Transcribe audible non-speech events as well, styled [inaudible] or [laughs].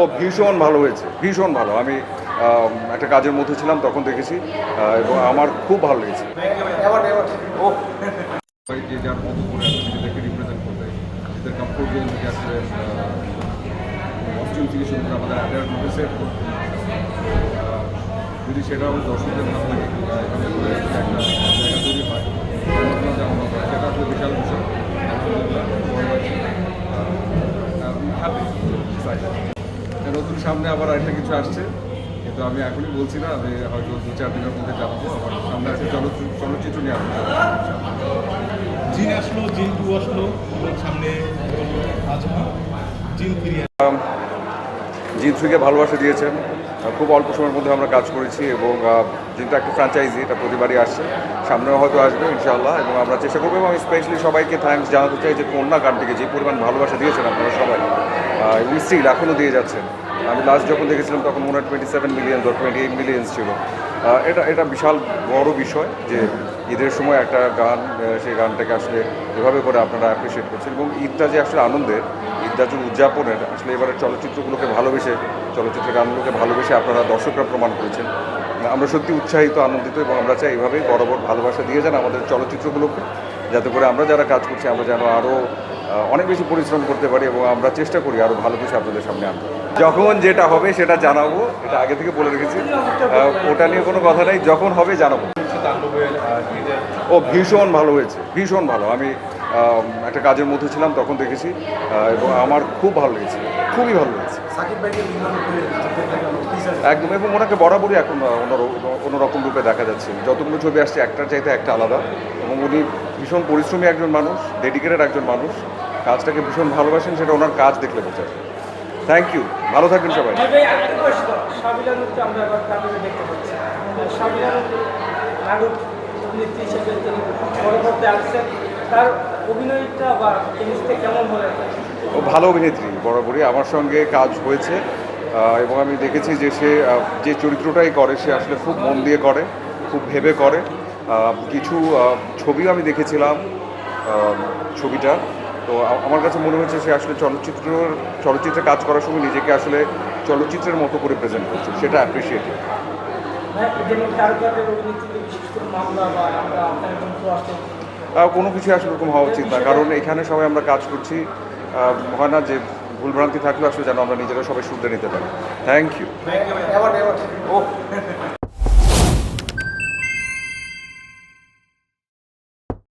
ও ভীষণ ভালো হয়েছে ভীষণ ভালো। আমি একটা কাজের মধ্যে ছিলাম তখন দেখেছি এবং আমার খুব ভালো লেগেছে। ও। সবাই যে যার মতো করে আসলে নিজেদেরকে রিপ্রেজেন্ট করবে নিজেদের কমফোর্ট জোন থেকে আসলে কস্টিউম থেকে শুরু করে আমাদের অ্যাডার মধ্যে সেট করবে যদি সেটা আমাদের দর্শকদের ভালো লাগে কিংবা এখানে করে একটা জায়গা তৈরি হয় নতুন যেমন হবে, সেটা আসলে বিশাল বিষয় আলহামদুলিল্লাহ বড় আছি হ্যাপি নতুন সামনে আবার আরেকটা কিছু আসছে। কিন্তু আমি এখনই বলছি না আমি হয়তো দু চার দিনের মধ্যে যাব আমার সামনে আছে চলচ্চিত্র চলচ্চিত্র নিয়ে আসব জিন আসলো জিন টু আসলো সামনে জিন ফিরে জিন থ্রিকে ভালোবাসা দিয়েছেন। খুব অল্প সময়ের মধ্যে আমরা কাজ করেছি এবং জিনটা একটা ফ্র্যাঞ্চাইজি এটা প্রতিবারই আসছে। সামনেও হয়তো আসবে ইনশাআল্লাহ এবং আমরা চেষ্টা করব এবং আমি স্পেশালি সবাইকে থ্যাঙ্কস জানাতে চাই যে কন্যা গানটিকে যে পরিমাণ ভালোবাসা দিয়েছেন আপনারা সবাই এবং স্টিল এখনও দিয়ে যাচ্ছেন। আমি লাস্ট যখন দেখেছিলাম তখন মনে হয় twenty seven million twenty eight million ছিল এটা এটা বিশাল বড় বিষয় যে ঈদের সময় একটা গান সেই গানটাকে আসলে এভাবে করে আপনারা অ্যাপ্রিসিয়েট করছেন এবং ঈদটা যে আসলে আনন্দের, ঈদটা যে উদযাপনের, আসলে এবারে চলচ্চিত্রগুলোকে ভালোবেসে চলচ্চিত্রের গানগুলোকে ভালোবেসে আপনারা দর্শকরা প্রমাণ করেছেন। আমরা সত্যি উৎসাহিত, আনন্দিত এবং আমরা চাই এইভাবেই বরাবর ভালোবাসা দিয়ে যান আমাদের চলচ্চিত্রগুলোকে, যাতে করে আমরা যারা কাজ করছি আমরা যেন আরও অনেক বেশি পরিশ্রম করতে পারি এবং আমরা চেষ্টা করি আরও ভালো কিছু আপনাদের সামনে আনতে। যখন যেটা হবে সেটা জানাব, এটা আগে থেকে বলে রেখেছি। ওটা নিয়ে কোনো কথা নেই, যখন হবে জানাব। ও ভীষণ ভালো হয়েছে ভীষণ ভালো। আমি একটা কাজের মধ্যে ছিলাম তখন দেখেছি এবং আমার খুব ভালো লেগেছে খুবই ভালো লেগেছে। একদম এবং ওনাকে বরাবরই এখন অন্যরকম রূপে দেখা যাচ্ছে। যতগুলো ছবি আসছে একটার চাইতে একটা আলাদা। এবং উনি ভীষণ পরিশ্রমী একজন মানুষ ডেডিকেটেড একজন মানুষ। কাজটাকে ভীষণ ভালোবাসেন সেটা ওনার কাজ দেখলে বোঝা যায়। থ্যাংক ইউ ভালো থাকবেন সবাই। নাটক অভিনেত্রী হিসেবে তিনি বড় পর্দায় আসছেন। তার অভিনয়টা বা জিনিসটা কেমন হলে? ও ভালো অভিনেত্রী বরাবরই আমার সঙ্গে কাজ হয়েছে এবং আমি দেখেছি যে সে যে চরিত্রটাই করে, সে আসলে খুব মন দিয়ে করে, খুব ভেবে করে। কিছু ছবিও আমি দেখেছিলাম ছবিটা। তো আমার কাছে মনে হয়েছে সে আসলে চলচ্চিত্র চলচ্চিত্রে কাজ করার সময় নিজেকে আসলে চলচ্চিত্রের মতো করে প্রেজেন্ট করছে, সেটা অ্যাপ্রিসিয়েট যেমন তারকাদের অভিনেত্রীতে বিশেষ করে মামলা বা আমরা আপনার বন্ধু কোনো কিছু আসলে এরকম হওয়া উচিত না। কারণ এখানে সবাই আমরা কাজ করছি। হয় না যে ভুলভ্রান্তি থাকলে আসলে যেন আমরা নিজেরা সবাই শুনতে নিতে পারি। Thank you O. [laughs]